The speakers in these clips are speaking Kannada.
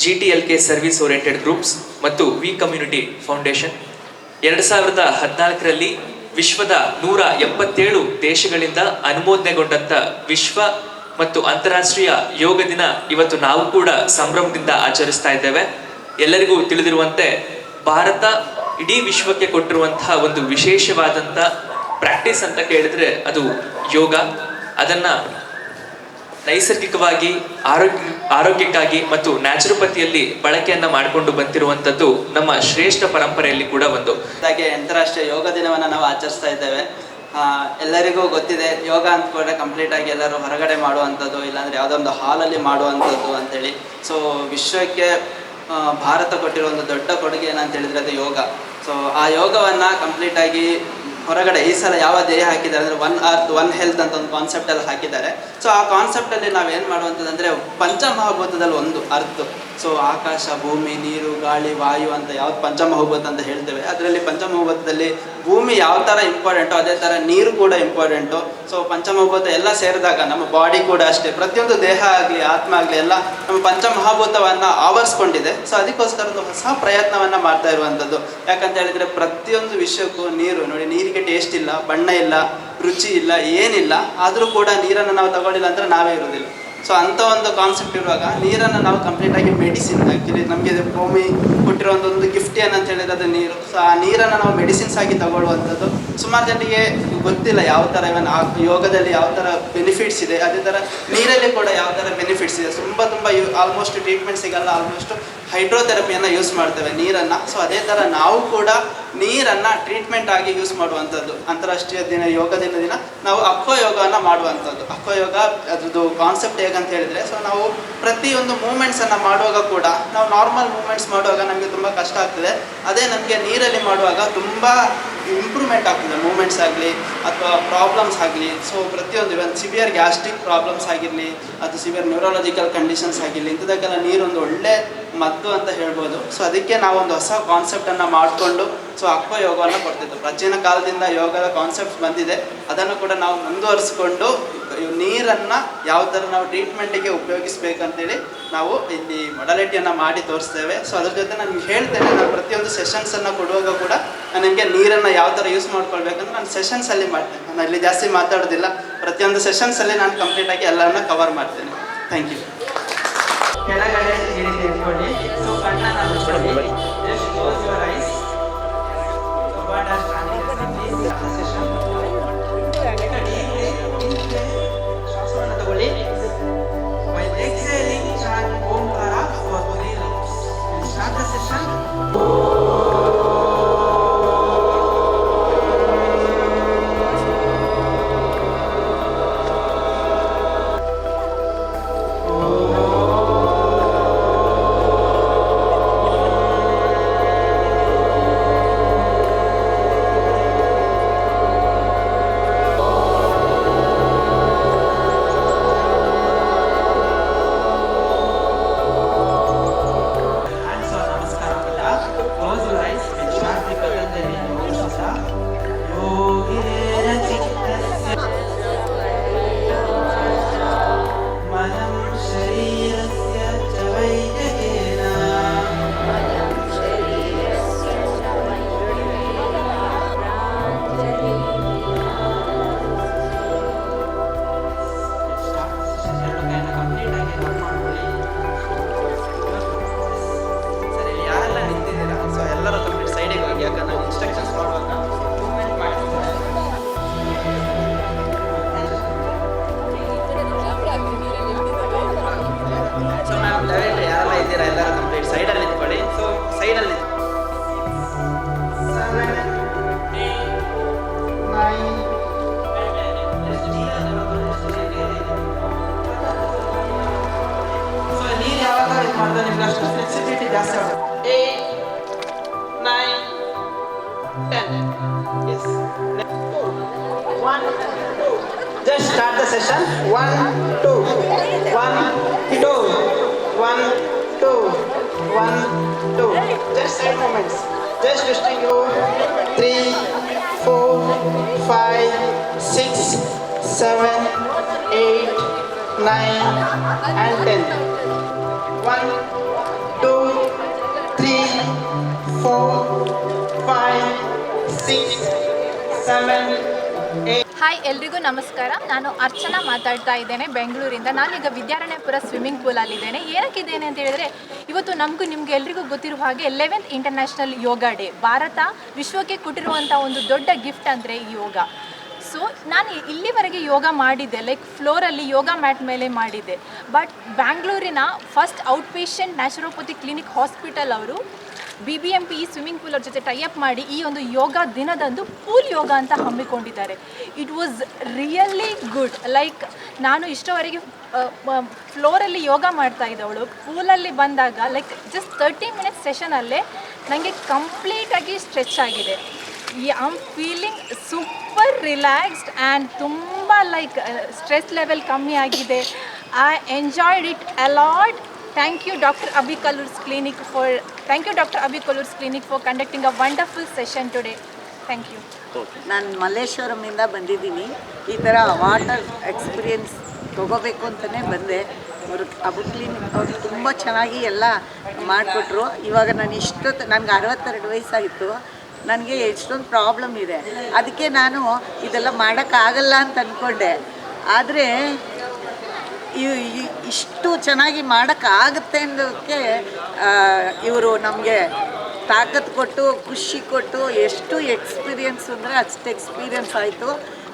G T L K service oriented groups ಮತ್ತು ವಿ ಕಮ್ಯುನಿಟಿ ಫೌಂಡೇಶನ್ ಎರಡು ಸಾವಿರದ ಹದಿನಾಲ್ಕರಲ್ಲಿ ವಿಶ್ವದ ನೂರ ಎಪ್ಪತ್ತೇಳು ದೇಶಗಳಿಂದ ಅನುಮೋದನೆಗೊಂಡಂಥ ವಿಶ್ವ ಮತ್ತು ಅಂತಾರಾಷ್ಟ್ರೀಯ ಯೋಗ ದಿನ ಇವತ್ತು ನಾವು ಕೂಡ ಸಂಭ್ರಮದಿಂದ ಆಚರಿಸ್ತಾ ಇದ್ದೇವೆ. ಎಲ್ಲರಿಗೂ ತಿಳಿದಿರುವಂತೆ ಭಾರತ ಇಡೀ ವಿಶ್ವಕ್ಕೆ ಕೊಟ್ಟಿರುವಂತಹ ಒಂದು ವಿಶೇಷವಾದಂಥ ಪ್ರಾಕ್ಟೀಸ್ ಅಂತ ಕೇಳಿದ್ರೆ ಅದು ಯೋಗ. ಅದನ್ನ ನೈಸರ್ಗಿಕವಾಗಿ, ಆರೋಗ್ಯ, ಆರೋಗ್ಯಕ್ಕಾಗಿ ಮತ್ತು ನ್ಯಾಚುರೋಪತಿಯಲ್ಲಿ ಬಳಕೆಯನ್ನ ಮಾಡಿಕೊಂಡು ಬಂದಿರುವಂಥದ್ದು ನಮ್ಮ ಶ್ರೇಷ್ಠ ಪರಂಪರೆಯಲ್ಲಿ ಕೂಡ ಒಂದು. ಹಾಗೆ ಅಂತಾರಾಷ್ಟ್ರೀಯ ಯೋಗ ದಿನವನ್ನ ನಾವು ಆಚರಿಸ್ತಾ ಇದ್ದೇವೆ. ಎಲ್ಲರಿಗೂ ಗೊತ್ತಿದೆ, ಯೋಗ ಅಂದ್ಕೊಂಡ್ರೆ ಕಂಪ್ಲೀಟ್ ಆಗಿ ಎಲ್ಲರೂ ಹೊರಗಡೆ ಮಾಡುವಂಥದ್ದು, ಇಲ್ಲಾಂದ್ರೆ ಯಾವುದೋ ಒಂದು ಹಾಲಲ್ಲಿ ಮಾಡುವಂಥದ್ದು ಅಂತೇಳಿ. ಸೊ ವಿಶ್ವಕ್ಕೆ ಭಾರತ ಕೊಟ್ಟಿರೋ ಒಂದು ದೊಡ್ಡ ಕೊಡುಗೆ ಏನಂತ ಹೇಳಿದ್ರೆ ಅದು ಯೋಗ. ಸೊ ಆ ಯೋಗವನ್ನು ಕಂಪ್ಲೀಟ್ ಆಗಿ ಹೊರಗಡೆ ಈ ಸಲ ಯಾವ ಧ್ಯೇಯ ಹಾಕಿದ್ದಾರೆ ಅಂದರೆ ಒನ್ ಅರ್ತ್ ಒನ್ ಹೆಲ್ತ್ ಅಂತ ಒಂದು ಕಾನ್ಸೆಪ್ಟಲ್ಲಿ ಹಾಕಿದ್ದಾರೆ. ಸೊ ಆ ಕಾನ್ಸೆಪ್ಟಲ್ಲಿ ನಾವು ಏನು ಮಾಡುವಂಥದ್ದಂದರೆ ಪಂಚಮಹಾಭೂತದಲ್ಲಿ ಒಂದು ಅರ್ತ್ ಸೊ ಆಕಾಶ, ಭೂಮಿ, ನೀರು, ಗಾಳಿ, ವಾಯು ಅಂತ ಯಾವ್ದು ಪಂಚಮಹಾಭೂತ ಅಂತ ಹೇಳ್ತೇವೆ. ಅದರಲ್ಲಿ ಪಂಚಮಹಭೂತದಲ್ಲಿ ಭೂಮಿ ಯಾವ ಥರ ಇಂಪಾರ್ಟೆಂಟು ಅದೇ ಥರ ನೀರು ಕೂಡ ಇಂಪಾರ್ಟೆಂಟು ಸೊ ಪಂಚಮಹಭೂತ ಎಲ್ಲ ಸೇರಿದಾಗ ನಮ್ಮ ಬಾಡಿ ಕೂಡ ಅಷ್ಟೇ. ಪ್ರತಿಯೊಂದು ದೇಹ ಆಗಲಿ, ಆತ್ಮ ಆಗಲಿ ಎಲ್ಲ ನಮ್ಮ ಪಂಚಮಹಾಭೂತವನ್ನು ಆವರಿಸ್ಕೊಂಡಿದೆ. ಸೊ ಅದಕ್ಕೋಸ್ಕರ ಒಂದು ಹೊಸ ಪ್ರಯತ್ನವನ್ನು ಮಾಡ್ತಾ ಇರುವಂಥದ್ದು ಯಾಕಂತ ಹೇಳಿದರೆ ಪ್ರತಿಯೊಂದು ವಿಷಯಕ್ಕೂ ನೀರು, ನೋಡಿ ನೀರಿಗೆ ಟೇಸ್ಟ್ ಇಲ್ಲ, ಬಣ್ಣ ಇಲ್ಲ, ರುಚಿ ಇಲ್ಲ, ಏನಿಲ್ಲ. ಆದರೂ ಕೂಡ ನೀರನ್ನು ನಾವು ತಗೊಂಡಿಲ್ಲ ಅಂದರೆ ನಾವೇ ಇರೋದಿಲ್ಲ ಸೊ ಅಂಥ ಒಂದು ಕಾನ್ಸೆಪ್ಟ್ ಇರುವಾಗ ನೀರನ್ನು ನಾವು ಕಂಪ್ಲೀಟಾಗಿ ಮೆಡಿಸಿನ್ ಆ್ಯಕ್ಚುಲಿ ನಮಗೆ ಭೂಮಿ ಕೊಟ್ಟಿರೋ ಒಂದು ಗಿಫ್ಟ್ ಏನಂತ ಹೇಳಿದ್ರೆ ಅದು ನೀರು. ಸೊ ಆ ನೀರನ್ನು ನಾವು ಮೆಡಿಸಿನ್ಸ್ ಆಗಿ ತಗೊಳ್ಳುವಂಥದ್ದು. ಸುಮಾರು ಜನರಿಗೆ ಗೊತ್ತಿಲ್ಲ ಯಾವ ಥರ ಇವನ್ ಆ ಯೋಗದಲ್ಲಿ ಯಾವ ಥರ ಬೆನಿಫಿಟ್ಸ್ ಇದೆ. ಅದೇ ಥರ ನೀರಲ್ಲಿ ಕೂಡ ಯಾವ ಥರ ಬೆನಿಫಿಟ್ಸ್ ಇದೆ. ತುಂಬ ತುಂಬ ಆಲ್ಮೋಸ್ಟ್ ಟ್ರೀಟ್ಮೆಂಟ್ ಸಿಗಲ್ಲ. ಆಲ್ಮೋಸ್ಟ್ ಹೈಡ್ರೋಥೆರಪಿಯನ್ನು ಯೂಸ್ ಮಾಡ್ತೇವೆ ನೀರನ್ನು. ಸೊ ಅದೇ ಥರ ನಾವು ಕೂಡ ನೀರನ್ನು ಟ್ರೀಟ್ಮೆಂಟ್ ಆಗಿ ಯೂಸ್ ಮಾಡುವಂಥದ್ದು. ಅಂತಾರಾಷ್ಟ್ರೀಯ ದಿನ, ಯೋಗ ದಿನ ದಿನ ನಾವು ಅಕ್ವ ಯೋಗವನ್ನು ಮಾಡುವಂಥದ್ದು. ಅಕ್ವ ಯೋಗ ಅದ್ರದ್ದು ಕಾನ್ಸೆಪ್ಟ್ ಹೇಗಂತ ಹೇಳಿದ್ರೆ ಸೊ ನಾವು ಪ್ರತಿಯೊಂದು ಮೂಮೆಂಟ್ಸನ್ನು ಮಾಡುವಾಗ ಕೂಡ, ನಾವು ನಾರ್ಮಲ್ ಮೂಮೆಂಟ್ಸ್ ಮಾಡುವಾಗ ನಮಗೆ ತುಂಬ ಕಷ್ಟ ಆಗ್ತದೆ. ಅದೇ ನಮಗೆ ನೀರಲ್ಲಿ ಮಾಡುವಾಗ ತುಂಬ ಇಂಪ್ರೂವ್ಮೆಂಟ್ ಆಗ್ತದೆ. ಮೂಮೆಂಟ್ಸ್ ಆಗಲಿ ಅಥವಾ ಪ್ರಾಬ್ಲಮ್ಸ್ ಆಗಲಿ. ಸೊ ಪ್ರತಿಯೊಂದು ಇವನ್ ಸಿವಿಯರ್ ಗ್ಯಾಸ್ಟ್ರಿಕ್ ಪ್ರಾಬ್ಲಮ್ಸ್ ಆಗಿರಲಿ ಅಥವಾ ಸಿವಿಯರ್ ನ್ಯೂರಾಲಜಿಕಲ್ ಕಂಡೀಷನ್ಸ್ ಆಗಿರಲಿ, ಇಂಥದಕ್ಕೆಲ್ಲ ನೀರೊಂದು ಒಳ್ಳೆ ಮದ್ದು ಅಂತ ಹೇಳ್ಬೋದು. ಸೊ ಅದಕ್ಕೆ ನಾವೊಂದು ಹೊಸ ಕಾನ್ಸೆಪ್ಟನ್ನು ಮಾಡಿಕೊಂಡು ಸೊ ಅಕ್ವ ಯೋಗವನ್ನು ಕೊಡ್ತಿತ್ತು ಪ್ರಾಚೀನ ಕಾಲದಿಂದ ಯೋಗದ ಕಾನ್ಸೆಪ್ಟ್ ಬಂದಿದೆ. ಅದನ್ನು ಕೂಡ ನಾವು ಮುಂದುವರಿಸಿಕೊಂಡು ನೀರನ್ನು ಯಾವ ಥರ ನಾವು ಟ್ರೀಟ್ಮೆಂಟಿಗೆ ಉಪಯೋಗಿಸ್ಬೇಕಂತೇಳಿ ನಾವು ಇಲ್ಲಿ ಮೊಡಲಿಟಿಯನ್ನು ಮಾಡಿ ತೋರಿಸ್ತೇವೆ. ಸೊ ಅದ್ರ ಜೊತೆ ನಾನು ಹೇಳ್ತೇನೆ, ನಾನು ಪ್ರತಿಯೊಂದು ಸೆಷನ್ಸನ್ನು ಕೊಡುವಾಗ ಕೂಡ ನಾನು ನಿಮಗೆ ನೀರನ್ನು ಯಾವ ಥರ ಯೂಸ್ ಮಾಡ್ಕೊಳ್ಬೇಕಂದ್ರೆ ನಾನು ಸೆಷನ್ಸಲ್ಲಿ ಮಾಡ್ತೇನೆ. ನಾನು ಇಲ್ಲಿ ಜಾಸ್ತಿ ಮಾತಾಡೋದಿಲ್ಲ. ಪ್ರತಿಯೊಂದು ಸೆಷನ್ಸಲ್ಲಿ ನಾನು ಕಂಪ್ಲೀಟಾಗಿ ಎಲ್ಲರನ್ನ ಕವರ್ ಮಾಡ್ತೇನೆ. ಥ್ಯಾಂಕ್ ಯು ಕೆಳಗಡೆ Let's start the session. One, two, one, two, one, two, one, two. Just eight moments. Just listing you. Three, four, five, six, seven, eight, nine, and ten. One, two, three, four, five, six, seven, eight. Hi, ಎಲ್ರಿಗೂ ನಮಸ್ಕಾರ. ನಾನು ಅರ್ಚನಾ ಮಾತಾಡ್ತಾ ಇದ್ದೇನೆ ಬೆಂಗಳೂರಿಂದ. ನಾನೀಗ ವಿದ್ಯಾರಣ್ಯಪುರ ಸ್ವಿಮ್ಮಿಂಗ್ ಪೂಲಲ್ಲಿದ್ದೇನೆ ಏನಕ್ಕಿದ್ದೇನೆ ಅಂತ ಹೇಳಿದ್ರೆ, ಇವತ್ತು ನಮಗೂ ನಿಮ್ಗೆ ಎಲ್ರಿಗೂ ಗೊತ್ತಿರುವ ಹಾಗೆ eleventh international yoga day Bharat ವಿಶ್ವಕ್ಕೆ ಕೊಟ್ಟಿರುವಂಥ ಒಂದು ದೊಡ್ಡ ಗಿಫ್ಟ್ ಅಂದರೆ ಯೋಗ. ಸೊ ನಾನು ಇಲ್ಲಿವರೆಗೆ ಯೋಗ ಮಾಡಿದ್ದೆ. ಲೈಕ್ ಫ್ಲೋರಲ್ಲಿ ಯೋಗ ಮ್ಯಾಟ್ ಮೇಲೆ ಮಾಡಿದ್ದೆ. But ಬ್ಯಾಂಗ್ಳೂರಿನ first out patient naturopathy clinic hospital ಅವರು ಬಿ ಬಿ ಎಂ ಪಿ ಈ ಸ್ವಿಮ್ಮಿಂಗ್ ಪೂಲ್ ಅವ್ರ ಜೊತೆ ಟೈಅಪ್ ಮಾಡಿ ಈ ಒಂದು ಯೋಗ ದಿನದಂದು ಪೂಲ್ ಯೋಗ ಅಂತ ಹಮ್ಮಿಕೊಂಡಿದ್ದಾರೆ. It was really good like ನಾನು ಇಷ್ಟವರೆಗೆ ಫ್ಲೋರಲ್ಲಿ ಯೋಗ ಮಾಡ್ತಾ ಇದ್ದವಳು. ಪೂಲಲ್ಲಿ ಬಂದಾಗ ಲೈಕ್ ಜಸ್ಟ್ ತರ್ಟಿ ಮಿನಿಟ್ಸ್ ಸೆಷನಲ್ಲೇ ನನಗೆ ಕಂಪ್ಲೀಟಾಗಿ ಸ್ಟ್ರೆಚ್ ಆಗಿದೆ. I am feeling super relaxed and ತುಂಬ ಲೈಕ್ ಸ್ಟ್ರೆಸ್ ಲೆವೆಲ್ ಕಮ್ಮಿ ಆಗಿದೆ. I enjoyed it a lot thank you doctor Abhi Kalur's clinic for thank you doctor Abhi Kalur's clinic for conducting a wonderful session today thank you ನಾನು ಮಲ್ಲೇಶ್ವರಮಿಂದ ಬಂದಿದ್ದೀನಿ. ಈ ಥರ ವಾಟರ್ ಎಕ್ಸ್ಪೀರಿಯನ್ಸ್ ತೊಗೋಬೇಕು ಅಂತಲೇ ಬಂದೆ. ಅವರು ಅಬು ಕ್ಲಿನಿಕ್ ಅವರು ತುಂಬ ಚೆನ್ನಾಗಿ ಎಲ್ಲ ಮಾಡಿಕೊಟ್ರು. ಇವಾಗ ನಾನು ಇಷ್ಟೊತ್ತು ನನಗೆ ಅರವತ್ತೆರಡು ವಯಸ್ಸಾಗಿತ್ತು ನನಗೆ ಎಷ್ಟೊಂದು ಪ್ರಾಬ್ಲಮ್ ಇದೆ. ಅದಕ್ಕೆ ನಾನು ಇದೆಲ್ಲ ಮಾಡೋಕ್ಕಾಗಲ್ಲ ಅಂತ ಅಂದ್ಕೊಂಡೆ ಆದರೆ ಈ ಇಷ್ಟು ಚೆನ್ನಾಗಿ ಮಾಡೋಕ್ಕಾಗುತ್ತೆ ಅನ್ನೋದಕ್ಕೆ ಇವರು ನಮಗೆ ತಾಕತ್ತು ಕೊಟ್ಟು, ಖುಷಿ ಕೊಟ್ಟು ಎಷ್ಟು ಎಕ್ಸ್ಪೀರಿಯನ್ಸ್ ಅಂದರೆ ಅಷ್ಟು ಎಕ್ಸ್ಪೀರಿಯನ್ಸ್ ಆಯಿತು.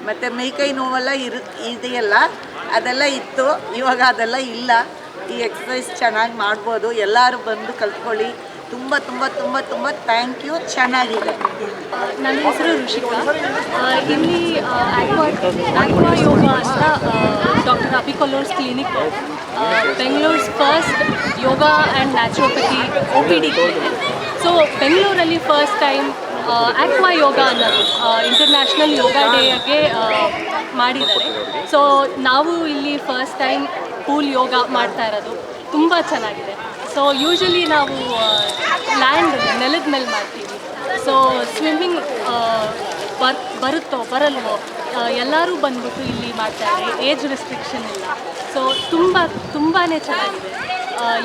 ಮತ್ತು ಮೈಕೈ ನೋವೆಲ್ಲ ಇರು, ಇದೆಯಲ್ಲ, ಅದೆಲ್ಲ ಇತ್ತು. ಇವಾಗ ಅದೆಲ್ಲ ಇಲ್ಲ. ಈ ಎಕ್ಸಸೈಸ್ ಚೆನ್ನಾಗಿ ಮಾಡ್ಬೋದು. ಎಲ್ಲರೂ ಬಂದು ಕಲ್ತ್ಕೊಳ್ಳಿ. ತುಂಬ ತುಂಬ ತುಂಬ ತುಂಬ ಥ್ಯಾಂಕ್ ಯು ಚೆನ್ನಾಗಿದೆ. ನನ್ನ ಹೆಸರು ಋಷಿಕಾ. ಇಲ್ಲಿ ಯೋಗ ಅಂತ doctor ಅಬಿಕೊಲ್ಲೋರ್ಸ್ clinic. Bengaluru's first yoga and naturopathy O P D so ಬೆಂಗಳೂರಲ್ಲಿ ಫಸ್ಟ್ ಟೈಮ್ ಆಕ್ವಾ ಯೋಗ ಅನ್ನೋದು ಇಂಟರ್ನ್ಯಾಷನಲ್ ಯೋಗ ಡೇಗೆ ಮಾಡಿದ್ದಾರೆ. ಸೊ ನಾವು ಇಲ್ಲಿ ಫಸ್ಟ್ ಟೈಮ್ ಪೂಲ್ ಯೋಗ ಮಾಡ್ತಾ ಇರೋದು. ತುಂಬ ಚೆನ್ನಾಗಿದೆ. ಸೊ ಯೂಶಲಿ ನಾವು ಲ್ಯಾಂಡ್ ನೆಲದ ಮೇಲೆ ಮಾಡ್ತೀವಿ. ಸೊ ಸ್ವಿಮ್ಮಿಂಗ್ ಬರ್, ಬರುತ್ತೋ, ಬರಲ್ವೋ ಎಲ್ಲರೂ ಬಂದ್ಬಿಟ್ಟು ಇಲ್ಲಿ ಮಾಡ್ತಾರೆ. ಏಜ್ ರೆಸ್ಟ್ರಿಕ್ಷನ್ ಇಲ್ಲ. ಸೊ ತುಂಬ ತುಂಬಾ ಚೆನ್ನಾಗಿದೆ.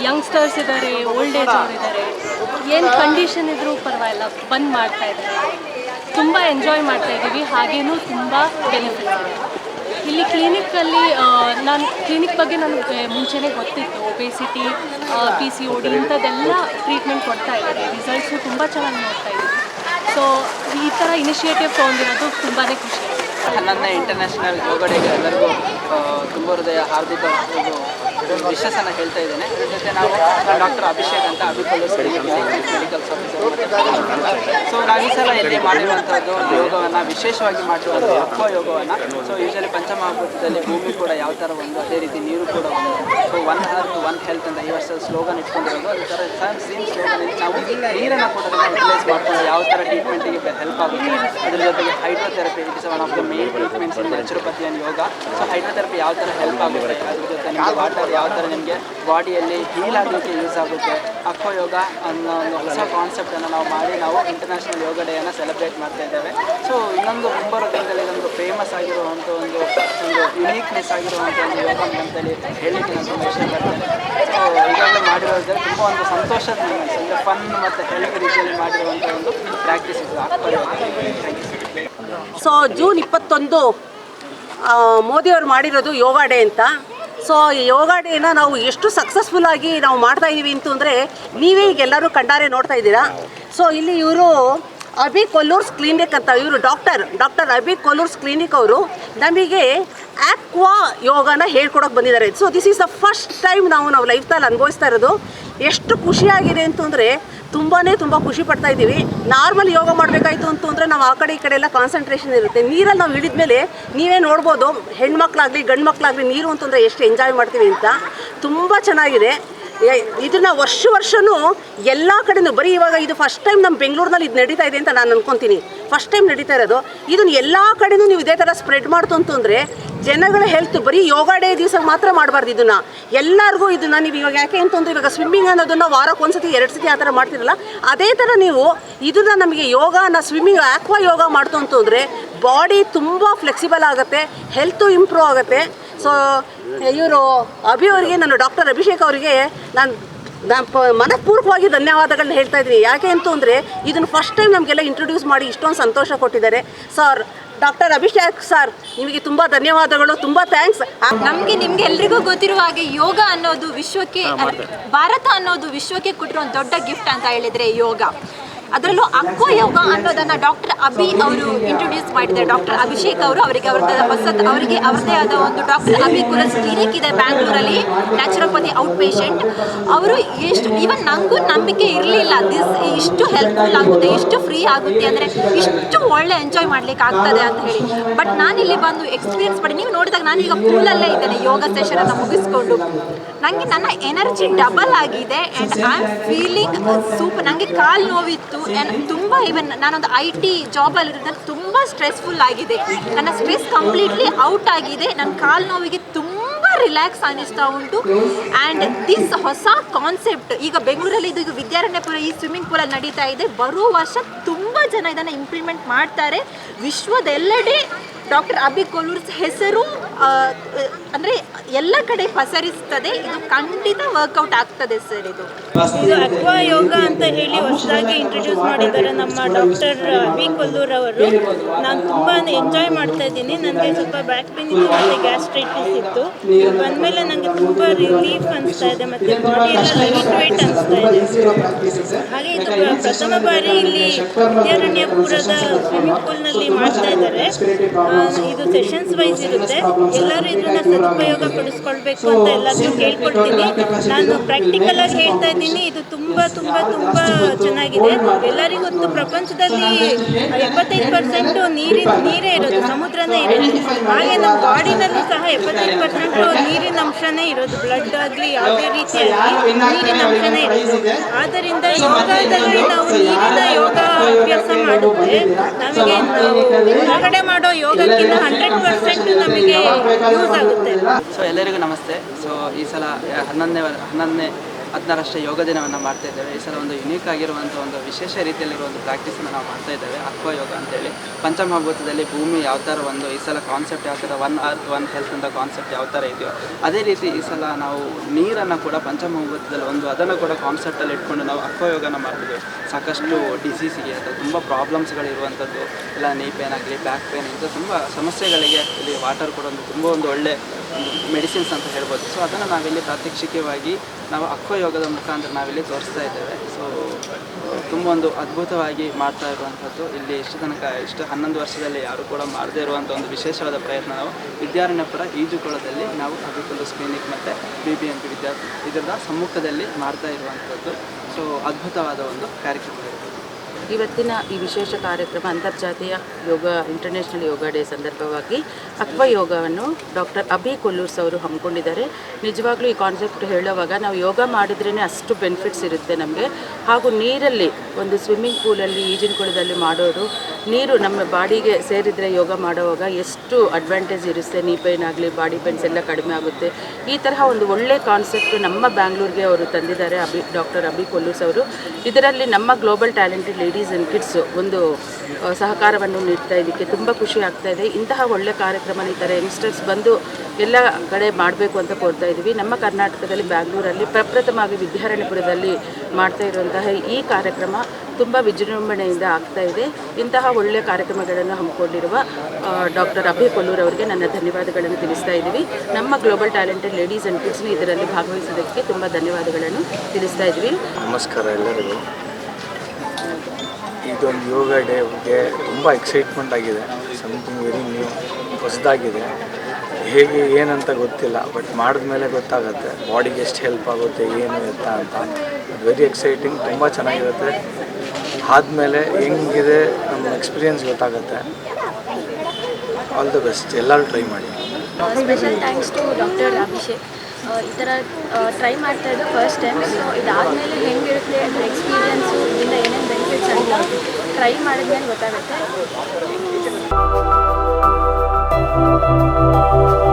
ಯಂಗ್ಸ್ಟರ್ಸ್ ಇದ್ದಾರೆ ಓಲ್ಡ್ ಏಜ್ ಇದ್ದಾರೆ ಏನು ಕಂಡೀಷನ್ ಇದ್ರೂ ಪರವಾಗಿಲ್ಲ, ಬಂದ್ ಮಾಡ್ತಾ ಇದ್ದಾರೆ. ತುಂಬ ಎಂಜಾಯ್ ಮಾಡ್ತಾ ಇದ್ದೀವಿ. ಹಾಗೇನೂ ತುಂಬ ಬೆನಿಫಿಟ್ ಇದೆ. ಇಲ್ಲಿ ಕ್ಲಿನಿಕ್ಕಲ್ಲಿ ನಾನು ಕ್ಲಿನಿಕ್ ಬಗ್ಗೆ ನನಗೆ ಮುಂಚೆನೇ ಗೊತ್ತಿತ್ತು. Obesity P C O D ಇಂಥದ್ದೆಲ್ಲ ಟ್ರೀಟ್ಮೆಂಟ್ ಕೊಡ್ತಾ ಇದ್ದಾರೆ. ರಿಸಲ್ಟ್ಸು ತುಂಬ ಚೆನ್ನಾಗಿ ನೋಡ್ತಾ ಇದ್ದೀವಿ. ಸೊ ಈ ಥರ ಇನಿಷಿಯೇಟಿವ್ ತೊಗೊಂಡಿರೋದು ತುಂಬಾ ಖುಷಿ. ಹನ್ನೊಂದನೇ ಇಂಟರ್ನ್ಯಾಷನಲ್ ಯೋಗ ಎಲ್ಲರಿಗೂ ತುಂಬ ಹೃದಯ, ಹಾರ್ದಿಕ ಒಂದು ವಿಶಸ್ಸನ್ನು ಹೇಳ್ತಾ ಇದ್ದೇನೆ. ಜೊತೆ ನಾವು ಡಾಕ್ಟರ್ ಅಭಿಷೇಕ್ ಅಂತ ಅಭಿಪಲ್ಲು ಮೆಡಿಕಲ್ ಸೊ ನಾವು ಈ ಸಲ ಇಲ್ಲಿ ಮಾಡಿರುವಂಥದ್ದು ಯೋಗವನ್ನು, ವಿಶೇಷವಾಗಿ ಮಾಡಿರುವಂಥ ಅಕ್ವ ಯೋಗವನ್ನು. ಸೊ ಯೂಶಲಿ ಪಂಚಮಹಾಭೂತದಲ್ಲಿ ಭೂಮಿ ಕೂಡ ಯಾವ ಥರ ಒಂದು, ಅದೇ ರೀತಿ ನೀರು ಕೂಡ ಒಂದು. So one earth one health ಅಂತ ಈ ವರ್ಷದ ಸ್ಲೋಗನ್ ಇಟ್ಕೊಂಡಿರೋದು. ಅದೇ ಥರ ಸೇಮ್ ಸ್ಲೋಗನ್ ನಾವು ನೀರನ್ನು ಕೂಡ ಯುಟಿಲೈಸ್ ಮಾಡ್ಕೊಂಡು ಯಾವ ಥರ ಟ್ರೀಟ್ಮೆಂಟಿಗೆ ಹೆಲ್ಪ್ ಆಗುತ್ತೆ. ಅದ್ರ ಜೊತೆಗೆ hydrotherapy it is one of the main treatments in naturopathy and yoga so hydrotherapy ಯಾವ ಥರ ಹೆಲ್ಪ್ ಆಗುತ್ತೆ? ಅದ್ರ ಜೊತೆ ನಿಮಗೆ ವಾಟರ್ ಯಾವ ಥರ ನಿಮಗೆ ಬಾಡಿಯಲ್ಲಿ ಹೀಲ್ ಆಗೋಕ್ಕೆ ಯೂಸ್ ಆಗುತ್ತೆ? ಅಕ್ವ ಯೋಗ ಅನ್ನೋ ಒಂದು ಹೊಸ ಕಾನ್ಸೆಪ್ಟನ್ನು ನಾವು ಮಾಡಿ ನಾವು ಇಂಟರ್ನ್ಯಾಷನಲ್ ಯೋಗ ಡೇಯನ್ನು ಸೆಲೆಬ್ರೇಟ್ ಮಾಡ್ತಾ ಇದ್ದೇವೆ. ಸೊ ಇನ್ನೊಂದು ಮುಂಬರುವ ದಿನದಲ್ಲಿ ನಮ್ಮದು ಫೇಮಸ್ ಆಗಿರುವಂಥ ಒಂದು ಒಂದು ಯುನೀಕ್ನೆಸ್ ಆಗಿರುವಂಥ ಒಂದು ಯೋಗ ಅಂತೇಳಿ ಹೇಳಲಿಕ್ಕೆ ನಾನು ಇಷ್ಟಪಡ್ತೇನೆ ಈಗಾಗಲೇ ಮಾಡಿರೋದ್ರೆ ತುಂಬ ಒಂದು ಸಂತೋಷದ ಮೂಮೆಂಟ್ಸ್ ಅಂದರೆ ಫನ್ ಮತ್ತು ಹೆಲ್ತ್ ರೀತಿಯಲ್ಲಿ ಮಾಡಿರುವಂಥ ಒಂದು ಪ್ರಾಕ್ಟೀಸ್ ಇದು. ಸೊ ಜೂನ್ ಇಪ್ಪತ್ತೊಂದು ಮೋದಿಯವರು ಮಾಡಿರೋದು ಯೋಗ ಡೇ ಅಂತ. ಸೊ ಈ ಯೋಗ ಡೇನ ನಾವು ಎಷ್ಟು ಸಕ್ಸಸ್ಫುಲ್ಲಾಗಿ ನಾವು ಮಾಡ್ತಾ ಇದ್ದೀವಿ ಅಂತಂದರೆ ನೀವೇ ಈಗ ಎಲ್ಲರೂ ಕಂಡಾರೆ ನೋಡ್ತಾ ಇದ್ದೀರಾ? ಸೊ ಇಲ್ಲಿ ಇವರು ಅಭಿ ಕೊಲ್ಲೂರ್ಸ್ ಕ್ಲಿನಿಕ್ ಅಂತ ಇವರು ಡಾಕ್ಟರ್ ಡಾಕ್ಟರ್ ಅಭಿ ಕೊಲ್ಲೂರ್ಸ್ ಕ್ಲಿನಿಕ್ ಅವರು ನಮಗೆ ಆಕ್ವಾ ಯೋಗನ ಹೇಳ್ಕೊಡೋಕೆ ಬಂದಿದ್ದಾರೆ. So this is the first time ನಾವು ನಾವು ಲೈಫ್ನಲ್ಲಿ ಅನುಭವಿಸ್ತಾ ಇರೋದು. ಎಷ್ಟು ಖುಷಿಯಾಗಿದೆ ಅಂತಂದರೆ ತುಂಬಾ ತುಂಬ ಖುಷಿ ಪಡ್ತಾ ಇದ್ದೀವಿ. ನಾರ್ಮಲ್ ಯೋಗ ಮಾಡಬೇಕಾಯ್ತು ಅಂತಂದರೆ ನಾವು ಆ ಕಡೆ ಈ ಕಡೆ ಎಲ್ಲ ಕಾನ್ಸಂಟ್ರೇಷನ್ ಇರುತ್ತೆ. ನೀರಲ್ಲಿ ನಾವು ಇಳಿದ್ಮೇಲೆ ನೀವೇ ನೋಡ್ಬೋದು, ಹೆಣ್ಮಕ್ಳಾಗಲಿ ಗಂಡು ಮಕ್ಕಳಾಗಲಿ ನೀರು ಅಂತಂದರೆ ಎಷ್ಟು ಎಂಜಾಯ್ ಮಾಡ್ತೀವಿ ಅಂತ. ತುಂಬ ಚೆನ್ನಾಗಿದೆ. ಇದನ್ನ ವರ್ಷ ವರ್ಷವೂ ಎಲ್ಲ ಕಡೆನೂ, ಬರೀ ಇವಾಗ ಇದು ಫಸ್ಟ್ ಟೈಮ್ ನಮ್ಮ ಬೆಂಗಳೂರಿನಲ್ಲಿ ಇದು ನಡೀತಾ ಇದೆ ಅಂತ ನಾನು ಅನ್ಕೊಂತೀನಿ. ಫಸ್ಟ್ ಟೈಮ್ ನಡೀತಾ ಇರೋದು. ಇದನ್ನು ಎಲ್ಲ ಕಡೆನೂ ನೀವು ಇದೇ ಥರ ಸ್ಪ್ರೆಡ್ ಮಾಡ್ತು ಅಂತಂದರೆ ಜನಗಳ ಹೆಲ್ತ್ ಬರೀ ಯೋಗ ಡೇ ದಿವಸ ಮಾತ್ರ ಮಾಡಬಾರ್ದು ಇದನ್ನು. ಎಲ್ಲರಿಗೂ ಇದನ್ನು ನೀವು ಇವಾಗ ಯಾಕೆ ಅಂತಂದ್ರೆ ಇವಾಗ ಸ್ವಿಮ್ಮಿಂಗ್ ಅನ್ನೋದನ್ನು ವಾರಕ್ಕೆ ಒಂದ್ಸತಿ, ಎರಡು ಸತಿ ಆ ಥರ ಮಾಡ್ತಿರಲ್ಲ? ಅದೇ ಥರ ನೀವು ಇದನ್ನು ನಮಗೆ ಯೋಗನ ಸ್ವಿಮ್ಮಿಂಗ್ ಆಕ್ವಾ ಯೋಗ ಮಾಡ್ತು ಅಂತಂದರೆ ಬಾಡಿ ತುಂಬ ಫ್ಲೆಕ್ಸಿಬಲ್ ಆಗುತ್ತೆ ಹೆಲ್ತು ಇಂಪ್ರೂವ್ ಆಗುತ್ತೆ. ಸೊ ಇವರು ಅಭಿ ಅವರಿಗೆ ನಾನು ಡಾಕ್ಟರ್ ಅಭಿಷೇಕ್ ಅವರಿಗೆ ನಾನು ನಾನು ಪ ಮನಪೂರ್ವಕವಾಗಿ ಧನ್ಯವಾದಗಳನ್ನ ಹೇಳ್ತಾ ಇದ್ದೀನಿ. ಯಾಕೆ ಅಂತ ಅಂದರೆ ಇದನ್ನು ಫಸ್ಟ್ ಟೈಮ್ ನಮಗೆಲ್ಲ ಇಂಟ್ರೊಡ್ಯೂಸ್ ಮಾಡಿ ಇಷ್ಟೊಂದು ಸಂತೋಷ ಕೊಟ್ಟಿದ್ದಾರೆ. ಸರ್ ಡಾಕ್ಟರ್ ಅಭಿಷೇಕ್ ಸರ್ ನಿಮಗೆ ತುಂಬ ಧನ್ಯವಾದಗಳು ತುಂಬ ಥ್ಯಾಂಕ್ಸ್ ನಮಗೆ ನಿಮ್ಗೆ ಎಲ್ರಿಗೂ ಗೊತ್ತಿರುವ ಹಾಗೆ ಯೋಗ ಅನ್ನೋದು ವಿಶ್ವಕ್ಕೆ ಭಾರತ ಅನ್ನೋದು ವಿಶ್ವಕ್ಕೆ ಕೊಟ್ಟಿರೋ ಒಂದು ದೊಡ್ಡ ಗಿಫ್ಟ್ ಅಂತ ಹೇಳಿದ್ರೆ ಯೋಗ. ಅದರಲ್ಲೂ ಅಕ್ವ ಯೋಗ ಅನ್ನೋದನ್ನ ಡಾಕ್ಟರ್ ಅಭಿ ಅವರು ಇಂಟ್ರೊಡ್ಯೂಸ್ ಮಾಡಿದ್ದಾರೆ. ಡಾಕ್ಟರ್ ಅಭಿಷೇಕ್ ಅವರು ಅವರಿಗೆ ಅವರದ ಹೊಸ ಅವರಿಗೆ ಅವರದೇ ಆದ ಒಂದು ಡಾಕ್ಟರ್ ಅಭಿ ಕುರಸ್ ಕ್ಲಿನಿಕ್ ಇದೆ ಬ್ಯಾಂಗ್ಳೂರಲ್ಲಿ ನ್ಯಾಚುರೋಪತಿ ಔಟ್ ಪೇಷಂಟ್ ಅವರು ಎಷ್ಟು ಈವನ್ ನನಗೂ ನಂಬಿಕೆ ಇರಲಿಲ್ಲ. ದಿಸ್ ಇಷ್ಟು ಹೆಲ್ಪ್ಫುಲ್ ಆಗುತ್ತೆ, ಇಷ್ಟು ಫ್ರೀ ಆಗುತ್ತೆ ಅಂದರೆ ಇಷ್ಟು ಒಳ್ಳೆ ಎಂಜಾಯ್ ಮಾಡ್ಲಿಕ್ಕೆ ಆಗ್ತದೆ ಅಂತ ಹೇಳಿ. ಬಟ್ ನಾನಿಲ್ಲಿ ಬಂದು ಎಕ್ಸ್ಪೀರಿಯನ್ಸ್ ಮಾಡಿ, ನೀವು ನೋಡಿದಾಗ ನಾನೀಗ ಪೂಲಲ್ಲೇ ಇದ್ದೇನೆ, ಯೋಗ ಸೆಷನ್ ಅನ್ನು ಮುಗಿಸ್ಕೊಂಡು. ನನಗೆ ನನ್ನ ಎನರ್ಜಿ ಡಬಲ್ ಆಗಿದೆ and I am feeling super ನನಗೆ ಕಾಲು ನೋವಿತ್ತು ತುಂಬ ಈವನ್ ನಾನೊಂದು ಐ ಟಿ ಜಾಬಲ್ಲಿ ಇರೋದ್ರಿಂದ ತುಂಬ ಸ್ಟ್ರೆಸ್ಫುಲ್ ಆಗಿದೆ. ನನ್ನ ಸ್ಟ್ರೆಸ್ ಕಂಪ್ಲೀಟ್ಲಿ ಔಟ್ ಆಗಿದೆ. ನನ್ನ ಕಾಲು ನೋವಿಗೆ ತುಂಬ ರಿಲ್ಯಾಕ್ಸ್ ಅನ್ನಿಸ್ತಾ ಉಂಟು. ಆ್ಯಂಡ್ ದಿಸ್ ಹೊಸ ಕಾನ್ಸೆಪ್ಟ್ ಈಗ ಬೆಂಗಳೂರಲ್ಲಿ ಇದು ಈಗ ವಿದ್ಯಾರಣ್ಯಪುರ, ಈ ಸ್ವಿಮ್ಮಿಂಗ್ ಪೂಲಲ್ಲಿ ನಡೀತಾ ಇದೆ. ಬರೋ ವರ್ಷ ತುಂಬ ಜನ ಇದನ್ನು ಇಂಪ್ಲಿಮೆಂಟ್ ಮಾಡ್ತಾರೆ. ವಿಶ್ವದೆಲ್ಲೆಡೆ ಡಾಕ್ಟರ್ ಅಬಿ ಕೊಲೂರ್ಸ್ ಹೆಸರು ಅಂದ್ರೆ ಎಲ್ಲ ಕಡೆ ಪಸರಿಸ್ತದೆ ಇದು ಖಂಡಿತ ವರ್ಕೌಟ್ ಆಗ್ತದೆ ಸರ್ ಇದು. ಇದು ಅಕ್ವಾ ಯೋಗ ಅಂತ ಹೇಳಿ ಹೊಸದಾಗಿ ಇಂಟ್ರೊಡ್ಯೂಸ್ ಮಾಡಿದ್ದಾರೆ ನಮ್ಮ ಡಾಕ್ಟರ್ ವಿ. ಕೊಲ್ಲೂರ್ ಅವರು. ನಾನು ತುಂಬಾ ಎಂಜಾಯ್ ಮಾಡ್ತಾ ಇದ್ದೀನಿ. ನನಗೆ ಸ್ವಲ್ಪ ಬ್ಯಾಕ್ ಪೇನ್ ಇತ್ತು ಮತ್ತು ಗ್ಯಾಸ್ಟ್ರೈಟಿಸ್ ಇತ್ತು. ಬಂದ್ಮೇಲೆ ಬಂದಮೇಲೆ ನನಗೆ ತುಂಬ ರಿಲೀಫ್ ಅನಿಸ್ತಾ ಇದೆ ಮತ್ತು ಬಾಡಿ ಎಲ್ಲ ಲೈಟ್ ವೈಟ್ ಅನಿಸ್ತಾ ಇದೆ. ಹಾಗೆ ಇದು ಪ್ರಥಮ ಬಾರಿ ಇಲ್ಲಿ ವಿದ್ಯಾರಣ್ಯಪುರದ ಸ್ವಿಮ್ಮಿಂಗ್ ಪೂಲ್ನಲ್ಲಿ ಮಾಡ್ತಾ ಇದ್ದಾರೆ. ಇದು ಸೆಷನ್ಸ್ ವೈಸ್ ಇರುತ್ತೆ. ಎಲ್ಲರೂ ಇದನ್ನ ಸದುಪಯೋಗ ಪಡಿಸ್ಕೊಳ್ಬೇಕು ಅಂತ ಎಲ್ಲರಿಗೂ ಕೇಳ್ಕೊಡ್ತೀನಿ ನಾನು ಪ್ರಾಕ್ಟಿಕಲ್ ಆಗಿ ಹೇಳ್ತಾ ಇದ್ದೀನಿ. ಇದು ತುಂಬಾ ತುಂಬಾ ತುಂಬಾ ಚೆನ್ನಾಗಿದೆ. ಎಲ್ಲರಿಗೂ ಪ್ರಪಂಚದಲ್ಲಿ ಎಪ್ಪತ್ತೈದು ಪರ್ಸೆಂಟ್ ನೀರಿನ ನೀರೇ ಇರೋದು ಸಮುದ್ರನೇ ಇರೋದು. ಹಾಗೆ ನಮ್ಮ ಬಾಡಿನಲ್ಲೂ ಸಹ ಎಪ್ಪತ್ತೈದು ಪರ್ಸೆಂಟ್ ನೀರಿನ ಅಂಶನೇ ಇರೋದು. ಬ್ಲಡ್ ಆಗಲಿ ಯಾವುದೇ ರೀತಿಯಾಗಿ ನೀರಿನ ಅಂಶನೇ ಇರೋದು. ಆದ್ದರಿಂದ ಯೋಗದಲ್ಲಿ ನಾವು ನೀರಿನ ಯೋಗ ಅಭ್ಯಾಸ ಮಾಡಿದ್ರೆ ನಮಗೆ ನಾವು ಹೊರಗಡೆ ಮಾಡೋ ಯೋಗಕ್ಕಿಂತ ಹಂಡ್ರೆಡ್ ಪರ್ಸೆಂಟ್ ನಮಗೆ ಯೂಸ್ ಆಗುತ್ತೆ. ಸೊ ಎಲ್ಲರಿಗೂ ನಮಸ್ತೆ. ಸೊ ಈ ಸಲ ಹನ್ನೊಂದನೇ ಹನ್ನೊಂದನೇ ಅಂತಾರಾಷ್ಟ್ರೀಯ ಯೋಗ ದಿನವನ್ನು ಮಾಡ್ತಾ ಇದ್ದೇವೆ. ಈ ಸಲ ಒಂದು ಯುನೀಕ್ ಆಗಿರುವಂಥ ಒಂದು ವಿಶೇಷ ರೀತಿಯಲ್ಲಿರುವ ಒಂದು ಪ್ರಾಕ್ಟೀಸನ್ನು ನಾವು ಮಾಡ್ತಾ ಇದ್ದೇವೆ. ಅಕ್ವಾ ಯೋಗ ಅಂತೇಳಿ. ಪಂಚಮಹಾಭೂತದಲ್ಲಿ ಭೂಮಿ ಯಾವ ಥರ ಒಂದು ಈ ಸಲ ಕಾನ್ಸೆಪ್ಟ್ ಯಾವ ಥರ ಒನ್ ಅರ್ತ್ ಒನ್ ಹೆಲ್ತ್ ಅಂತ ಕಾನ್ಸೆಪ್ಟ್ ಯಾವ ಥರ ಇದೆಯೋ, ಅದೇ ರೀತಿ ಈ ಸಲ ನಾವು ನೀರನ್ನು ಕೂಡ ಪಂಚಮಹಾಭೂತದಲ್ಲಿ ಒಂದು ಅದನ್ನು ಕೂಡ ಕಾನ್ಸೆಪ್ಟಲ್ಲಿ ಇಟ್ಕೊಂಡು ನಾವು ಅಕ್ವಾ ಯೋಗನ ಮಾಡ್ತಿದ್ದೇವೆ. ಸಾಕಷ್ಟು ಡಿಸೀಸಿಗೆ ಅಥವಾ ತುಂಬ ಪ್ರಾಬ್ಲಮ್ಸ್ಗಳಿರುವಂಥದ್ದು ಇಲ್ಲ ನೀ ಪೇನ್ ಆಗಲಿ ಬ್ಯಾಕ್ ಪೇನ್ ಇಂಥ ತುಂಬ ಸಮಸ್ಯೆಗಳಿಗೆ ಇಲ್ಲಿ ವಾಟರ್ ಕೂಡ ಒಂದು ತುಂಬ ಒಂದು ಒಳ್ಳೆ ಮೆಡಿಸಿನ್ಸ್ ಅಂತ ಹೇಳ್ಬೋದು. ಸೊ ಅದನ್ನು ನಾವಿಲ್ಲಿ ಪ್ರಾತ್ಯಕ್ಷಿಕವಾಗಿ ನಾವು ಅಕ್ವ ಯೋಗದ ಮುಖಾಂತರ ನಾವಿಲ್ಲಿ ತೋರಿಸ್ತಾ ಇದ್ದೇವೆ. ಸೊ ತುಂಬ ಒಂದು ಅದ್ಭುತವಾಗಿ ಮಾಡ್ತಾ ಇರುವಂಥದ್ದು. ಇಲ್ಲಿ ಇಷ್ಟು ತನಕ ಇಷ್ಟು ಹನ್ನೊಂದು ವರ್ಷದಲ್ಲಿ ಯಾರು ಕೂಡ ಮಾಡದೇ ಇರುವಂಥ ಒಂದು ವಿಶೇಷವಾದ ಪ್ರಯತ್ನ ನಾವು ವಿದ್ಯಾರಣ್ಯಪುರ ಈಜುಕೊಳದಲ್ಲಿ ನಾವು ಅಬಿಕುಲಸ್ ಕ್ಲಿನಿಕ್ ಮತ್ತು ಬಿ ಬಿ ಎಂ ಪಿ ವಿದ್ಯಾರ್ಥಿ ಇದರ ಸಮ್ಮುಖದಲ್ಲಿ ಮಾಡ್ತಾ ಇರುವಂಥದ್ದು. ಸೊ ಅದ್ಭುತವಾದ ಒಂದು ಕಾರ್ಯಕ್ರಮ. ಇವತ್ತಿನ ಈ ವಿಶೇಷ ಕಾರ್ಯಕ್ರಮ ಅಂತರ್ಜಾತೀಯ ಯೋಗ ಇಂಟರ್ನ್ಯಾಷನಲ್ ಯೋಗ ಡೇ ಸಂದರ್ಭವಾಗಿ ಅಕ್ವ ಯೋಗವನ್ನು ಡಾಕ್ಟರ್ ಅಭಿ ಕೊಲ್ಲೂರ್ಸ್ ಅವರು ಹಮ್ಮಿಕೊಂಡಿದ್ದಾರೆ. ನಿಜವಾಗ್ಲೂ ಈ ಕಾನ್ಸೆಪ್ಟ್ ಹೇಳುವಾಗ ನಾವು ಯೋಗ ಮಾಡಿದ್ರೇ ಅಷ್ಟು ಬೆನಿಫಿಟ್ಸ್ ಇರುತ್ತೆ ನಮಗೆ. ಹಾಗೂ ನೀರಲ್ಲಿ ಒಂದು ಸ್ವಿಮ್ಮಿಂಗ್ ಪೂಲಲ್ಲಿ ಈಜಿನ ಕುಳದಲ್ಲಿ ಮಾಡೋರು ನೀರು ನಮ್ಮ ಬಾಡಿಗೆ ಸೇರಿದರೆ ಯೋಗ ಮಾಡುವಾಗ ಎಷ್ಟು ಅಡ್ವಾಂಟೇಜ್ ಇರುತ್ತೆ? ನೀ ಪೈನ್ ಆಗಲಿ ಬಾಡಿ ಪೈನ್ಸ್ ಎಲ್ಲ ಕಡಿಮೆ ಆಗುತ್ತೆ. ಈ ತರಹ ಒಂದು ಒಳ್ಳೆ ಕಾನ್ಸೆಪ್ಟ್ ನಮ್ಮ ಬ್ಯಾಂಗ್ಳೂರಿಗೆ ಅವರು ತಂದಿದ್ದಾರೆ, ಅಭಿ ಡಾಕ್ಟರ್ ಅಭಿ ಕೊಲ್ಲೂಸ್ ಅವರು. ಇದರಲ್ಲಿ ನಮ್ಮ global talented ladies and kids ಒಂದು ಸಹಕಾರವನ್ನು ನೀಡ್ತಾ ಇದಕ್ಕೆ ತುಂಬ ಖುಷಿ ಆಗ್ತಾ ಇದೆ. ಇಂತಹ ಒಳ್ಳೆ ಕಾರ್ಯಕ್ರಮ ಈ ಥರ ಬಂದು ಎಲ್ಲ ಕಡೆ ಮಾಡಬೇಕು ಅಂತ ಕೋರ್ತಾ ಇದ್ದೀವಿ. ನಮ್ಮ ಕರ್ನಾಟಕದಲ್ಲಿ ಬ್ಯಾಂಗ್ಳೂರಲ್ಲಿ ಪ್ರಪ್ರಥಮವಾಗಿ ವಿದ್ಯಾರಣ್ಯಪುರದಲ್ಲಿ ಮಾಡ್ತಾ ಇರುವಂತಹ ಈ ಕಾರ್ಯಕ್ರಮ ತುಂಬ ವಿಜೃಂಭಣೆಯಿಂದ ಆಗ್ತಾ ಇದೆ. ಇಂತಹ ಒಳ್ಳೆಯ ಕಾರ್ಯಕ್ರಮಗಳನ್ನು ಹಮ್ಮಿಕೊಂಡಿರುವ ಡಾಕ್ಟರ್ ಅಭಯ ಕೊಲ್ಲೂರ್ ಅವರಿಗೆ ನನ್ನ ಧನ್ಯವಾದಗಳನ್ನು ತಿಳಿಸ್ತಾ ಇದ್ದೀವಿ. ನಮ್ಮ ಗ್ಲೋಬಲ್ ಟ್ಯಾಲೆಂಟೆಡ್ ಲೇಡೀಸ್ ಆ್ಯಂಡ್ ಕಿಡ್ಸ್ನ ಇದರಲ್ಲಿ ಭಾಗವಹಿಸಿದ್ದಕ್ಕೆ ತುಂಬ ಧನ್ಯವಾದಗಳನ್ನು ತಿಳಿಸ್ತಾ ಇದ್ವಿ ನಮಸ್ಕಾರ ಎಲ್ಲರಿಗೂ. ಇದೊಂದು ಯೋಗ ಡೇ ಬಗ್ಗೆ ತುಂಬ ಎಕ್ಸೈಟ್ಮೆಂಟ್ ಆಗಿದೆ. ಸಮಥಿಂಗ್ ವೆರಿ ನ್ಯೂ ಹೊಸದಾಗಿದೆ. ಹೇಗೆ ಏನಂತ ಗೊತ್ತಿಲ್ಲ ಬಟ್ ಮಾಡಿದ್ಮೇಲೆ ಗೊತ್ತಾಗುತ್ತೆ. ಬಾಡಿಗೆ ಎಷ್ಟು ಹೆಲ್ಪ್ ಆಗುತ್ತೆ, ಏನು ಎತ್ತ ಅಂತ. ವೆರಿ ಎಕ್ಸೈಟಿಂಗ್ ತುಂಬ ಚೆನ್ನಾಗಿರುತ್ತೆ. ಆದಮೇಲೆ ಹೆಂಗಿದೆ ನಮ್ಮ ಎಕ್ಸ್ಪೀರಿಯನ್ಸ್ ಗೊತ್ತಾಗುತ್ತೆ. ಆಲ್ ದ ಬೆಸ್ಟ್ ಎಲ್ಲರೂ ಟ್ರೈ ಮಾಡಿ. Special thanks to doctor Abhishek ಈ ಥರ ಟ್ರೈ ಮಾಡ್ತಾ ಇದ್ದು ಫಸ್ಟ್ ಟೈಮ್ ಸೊ ಇದಾದಮೇಲೆ ಹೆಂಗಿರುತ್ತೆ ಎಕ್ಸ್ಪೀರಿಯನ್ಸು ಇದರಿಂದ ಏನೇನು ಬೆನಿಫಿಟ್ಸ್ ಅಂತ ಟ್ರೈ ಮಾಡಿದ್ಮೇಲೆ ಗೊತ್ತಾಗುತ್ತೆ. Thank you.